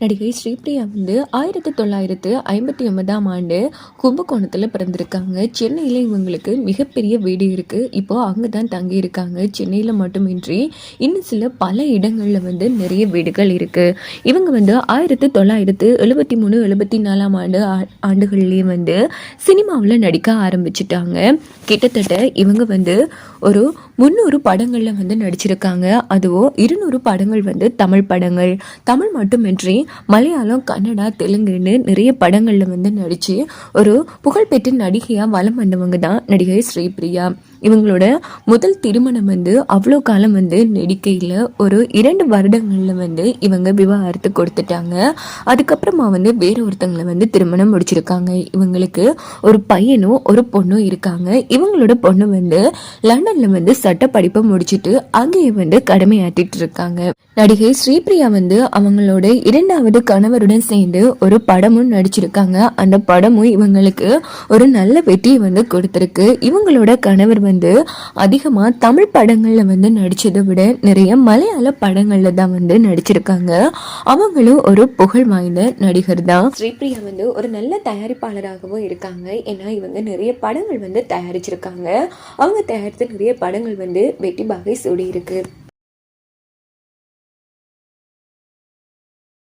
நடிகை ஸ்ரீபிரியா வந்து ஆயிரத்தி தொள்ளாயிரத்து ஐம்பத்தி ஒன்பதாம் ஆண்டு கும்பகோணத்தில் பிறந்திருக்காங்க. சென்னையில் இவங்களுக்கு மிகப்பெரிய வீடு இருக்குது இப்போது அங்கே தான் தங்கியிருக்காங்க. சென்னையில் மட்டுமின்றி இன்னும் சில பல இடங்களில் வந்து நிறைய வீடுகள் இருக்குது இவங்க வந்து ஆயிரத்தி தொள்ளாயிரத்து எழுபத்தி மூணு எழுபத்தி நாலாம் ஆண்டு ஆ- ஆண்டுகள்லேயே வந்து சினிமாவில் நடிக்க ஆரம்பிச்சிட்டாங்க. கிட்டத்தட்ட இவங்க வந்து ஒரு முந்நூறு படங்களில் வந்து நடிச்சிருக்காங்க. அதுவும் இருநூறு படங்கள் வந்து தமிழ் படங்கள். தமிழ் மட்டுமின்றி மலையாளம் கன்னடா தெலுங்குன்னு நிறைய படங்களில் வந்து நடித்து ஒரு புகழ்பெற்ற நடிகையாக வலம் வந்தவங்க தான் நடிகை ஸ்ரீபிரியா. இவங்களோட முதல் திருமணம் வந்து அவ்வளோ காலம் வந்து நடிக்கையில் ஒரு இரண்டு வருடங்களில் வந்து இவங்க விவாகரத்து கொடுத்துட்டாங்க. அதுக்கப்புறமா வந்து வேற ஒருத்தங்களை வந்து திருமணம் முடிச்சிருக்காங்க. இவங்களுக்கு ஒரு பையனும் ஒரு பொண்ணும் இருக்காங்க. இவங்களோட பொண்ணு வந்து லண்டன்ல வந்து சட்ட படிப்பை முடிச்சுட்டு அங்கேயே வந்து கடமையாற்றிட்டு இருக்காங்க. நடிகை ஸ்ரீபிரியா வந்து அவங்களோட இரண்டாவது கணவருடன் சேர்ந்து ஒரு படமும் நடிச்சிருக்காங்க. அந்த படமும் இவங்களுக்கு ஒரு நல்ல வெற்றியை வந்து கொடுத்துருக்கு. இவங்களோட கணவர் வந்து வந்து அதிகமாக தமிழ் படங்களில் வந்து நடித்ததை விட நிறைய மலையாள படங்களில் தான் வந்து நடிச்சிருக்காங்க. அவங்களும் ஒரு புகழ் வாய்ந்த நடிகர் தான். ஸ்ரீபிரியா வந்து ஒரு நல்ல தயாரிப்பாளராகவும் இருக்காங்க. ஏன்னா இவங்க நிறைய படங்கள் வந்து தயாரிச்சிருக்காங்க. அவங்க தயாரித்த நிறைய படங்கள் வந்து வெட்டி பாகை சூடி இருக்குது